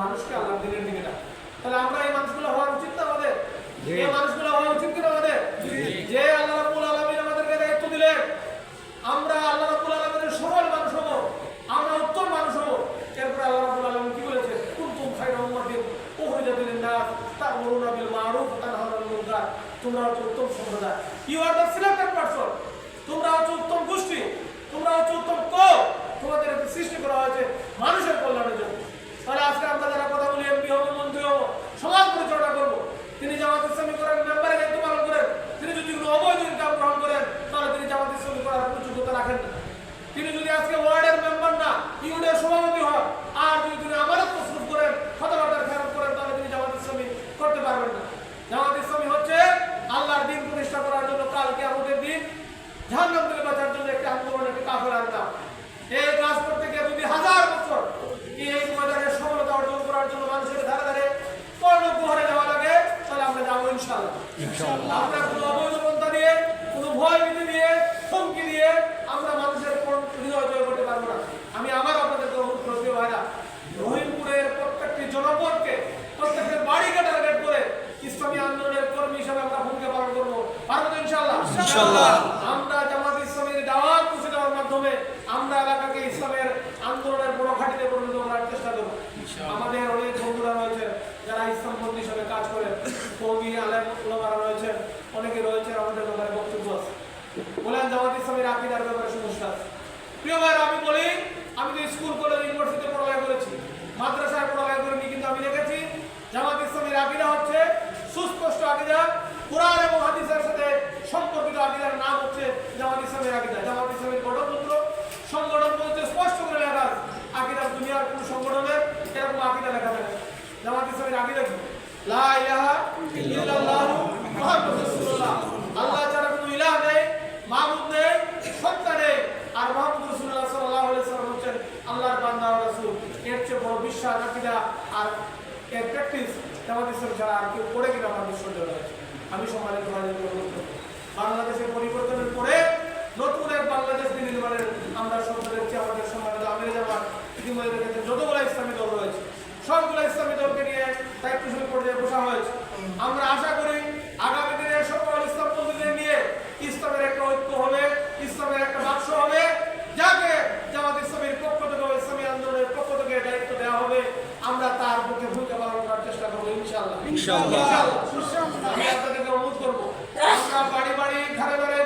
মানুষকে আল্লাহ দিনের দিকে ডাকে। তাহলে আমরা এই মানুষগুলো হওয়া উচিত না আমাদের। এই মানুষগুলো হওয়া উচিত কিনা আমাদের? যে আল্লাহ রাব্বুল আলামিন আমাদেরকে দায়িত্ব দিলেন আমরা আল্লাহ রাব্বুল আলামিনের সরল মানুষ হব আমরা উত্তম মানুষ হব। এরপরে আল্লাহ রাব্বুল আলামিন কি বলেছে? কুনতুম খায়রা উম্মাতিন উখরিজাত লিন-নাস তা'মুরুনা বিল মা'রুফ ওয়া তানহাউনা আনিল মুনকার। তোমরা হচ্ছে উত্তম সম্প্রদায়। You are the selected person তোমরা হচ্ছে উত্তম গোষ্ঠী। তোমরা হচ্ছে উত্তম কো তোমাদের সৃষ্টি করা হয়েছে মানুষের কল্যাণের জন্য। তাহলে আজকে আমরা যারা কথা বলি এমপি হব মন্ত্রী হব সমাজ পরিচালনা করব। তিনি জামাত ইসলামী করেন মেম্বারে দায়িত্ব পালন করেন, তিনি যদি কোনো অবৈধ ইনকাম গ্রহণ করেন, তাহলে তিনি জামাত ইসলামী করার কোনো যোগ্যতা রাখেন না। তিনি যদি আজকে ওয়ার্ডের মেম্বার না, ইউনিয়নের সভাপতি হন, আর যদি তিনি আমানত প্রস্তুত করেন কথাবার্তার খেয়াল করেন, তাহলে তিনি জামাত ইসলামী করতে পারবেন না। জামাত ইসলামী হচ্ছে আল্লাহর দিন প্রতিষ্ঠা করার জন্য কালকে আমাদের দিন জাহান্নাম থেকে বাঁচার জন্য একটা আন্দোলন একটা কাফের আনতাম এই কাজ করতে গিয়ে যদি হাজার বছর এই ময়দানের সফলতা অর্জন করার জন্য মানুষের ধারে ধারে কর্ণ গুহারে যাওয়া লাগে তাহলে আমরা যাব ইনশাআল্লাহ আমরা কোনো অবৈধপন্থা দিয়ে কোনো ভয় ভীতি দিয়ে হুমকি দিয়ে আমরা মানুষের কোন হৃদয় জয় করতে পারব না। আমি আবার আপনাদের অনুরোধ করছি ভাইরা রহিমপুরের প্রত্যেকটি জনপদকে প্রত্যেকের বাড়িকে টার্গেট করে ইসলামী আন্দোলনের কর্মী হিসাবে আমরা ভূমিকা পালন করব। পারব ইনশাল্লাহ ইনশাআল্লাহ ইনশাআল্লাহ। আমরা জামাত ইসলামের দাওয়াত পৌঁছে দেওয়ার মাধ্যমে আমরা এলাকাকে ইসলামের আন্দোলনের বড় ঘাটিতে পরিণত করার চেষ্টা করব আমাদের অনেক বন্ধুরা রয়েছে ইসলাম হিসাবে কাজ করেন কর্মী, আলেম, ওলামারা রয়েছেন, অনেকে রয়েছে আমাদের ব্যাপারে বক্তব্য আছে। বলেন জামাত ইসলামের আকিদার ব্যাপারে সমস্যা আছে প্রিয় ভাইরা আমি বলি, আমি তো স্কুল, কলেজ, ইউনিভার্সিটিতে পড়ালেখা করেছি। মাদ্রাসায় আমি করব। বাংলাদেশের পরিবর্তনের পরে নতুন এক বাংলাদেশ বিনির্মাণের আমরা ইনশাআল্লাহ। আমি আপনাদের অনুরোধ করব আমরা বাড়ি বাড়ি ঘরে ঘরে